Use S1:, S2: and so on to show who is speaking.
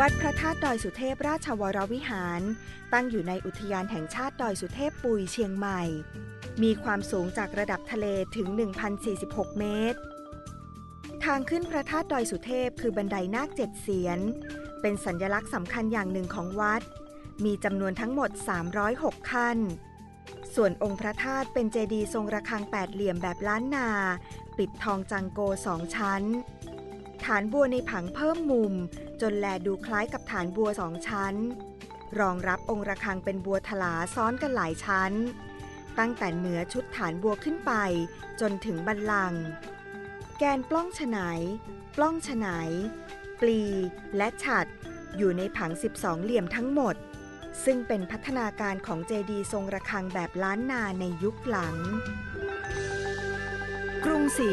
S1: วัดพระธาตุดอยสุเทพราชวรวิหาร ตั้งอยู่ในอุทยานแห่งชาติดอยสุเทพปุยเชียงใหม่ มีความสูงจากระดับทะเลถึง 1,046 เมตร ทางขึ้นพระธาตุดอยสุเทพคือบันไดนาคเจ็ดเสียน เป็นสัญญลักษณ์สำคัญอย่างหนึ่งของวัด มีจำนวนทั้งหมด 306 ขั้น ส่วนองค์พระธาตุเป็นเจดีย์ทรงระฆังแปดเหลี่ยมแบบล้านนา ปิดทองจังโกสองชั้น ฐานบัวในผังเพิ่มมุม จนแลดูคล้ายกับฐานบัวสองชั้น รองรับองค์ระฆังเป็นบัวถลาซ้อนกันหลายชั้น ตั้งแต่เหนือชุดฐานบัวขึ้นไป จนถึงบันลัง แกนปล้องฉไนปล้องฉไนปลี และฉัด อยู่ในผัง 12 เหลี่ยมทั้งหมด ซึ่งเป็นพัฒนาการของเจดีย์ทรงระฆังแบบล้านนาในยุคหลัง กรุงศรี